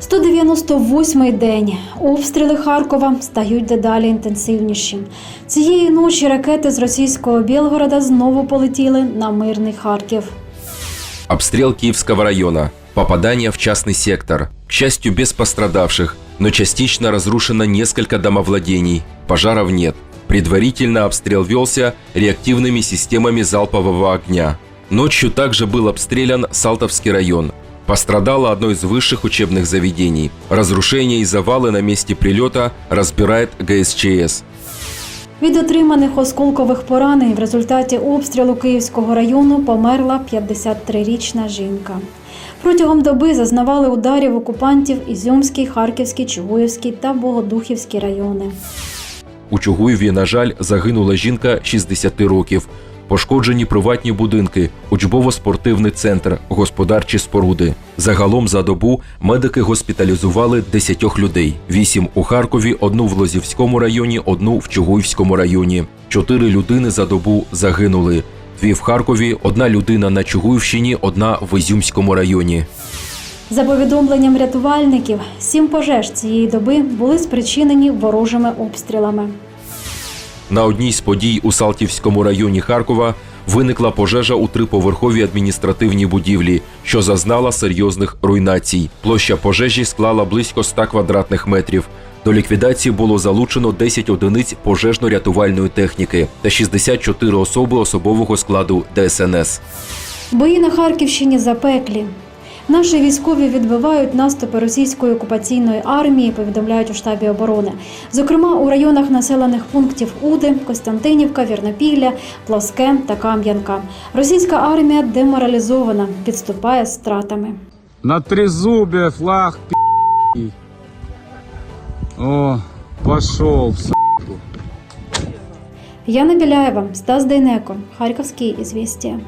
198-й день. Обстріли Харкова стають дедалі інтенсивніші. Цієї ночі ракети з російського Білгорода знову полетіли на мирний Харків. Обстрел Киевского района. Попадание в частный сектор. К счастью, без пострадавших, но частично разрушено несколько домовладений. Пожаров нет. Предварительно обстрел велся реактивными системами залпового огня. Ночью также был обстрелян Салтовский район. Пострадало одно из высших учебных заведений. Разрушения и завалы на месте прилета разбирает ГСЧС. Від отриманих осколкових поранень в результаті обстрілу Київського району померла 53-річна жінка. Протягом доби зазнавали ударів окупантів Ізюмський, Харківський, Чугуївський та Богодухівський райони. У Чугуєві, на жаль, загинула жінка 60 років. Пошкоджені приватні будинки, учбово-спортивний центр, господарчі споруди. Загалом за добу медики госпіталізували 10 людей: 8 у Харкові, одну в Лозівському районі, одну в Чугуївському районі. Чотири людини за добу загинули. Дві в Харкові, одна людина на Чугуївщині, одна в Ізюмському районі. За повідомленням рятувальників, сім пожеж цієї доби були спричинені ворожими обстрілами. На одній з подій у Салтівському районі Харкова виникла пожежа у триповерховій адміністративній будівлі, що зазнала серйозних руйнацій. Площа пожежі склала близько 100 квадратних метрів. До ліквідації було залучено 10 одиниць пожежно-рятувальної техніки та 64 особи особового складу ДСНС. Бої на Харківщині запеклі. Наші військові відбивають наступи російської окупаційної армії, повідомляють у штабі оборони. Зокрема, у районах населених пунктів Уди, Костянтинівка, Вірнопілля, Плоске та Кам'янка. Російська армія деморалізована, підступає з стратами. На трезубе флаг пи***. О, пошел в с***ку. Яна Біляєва, Стас Дейнеко, Харківські ізвістія.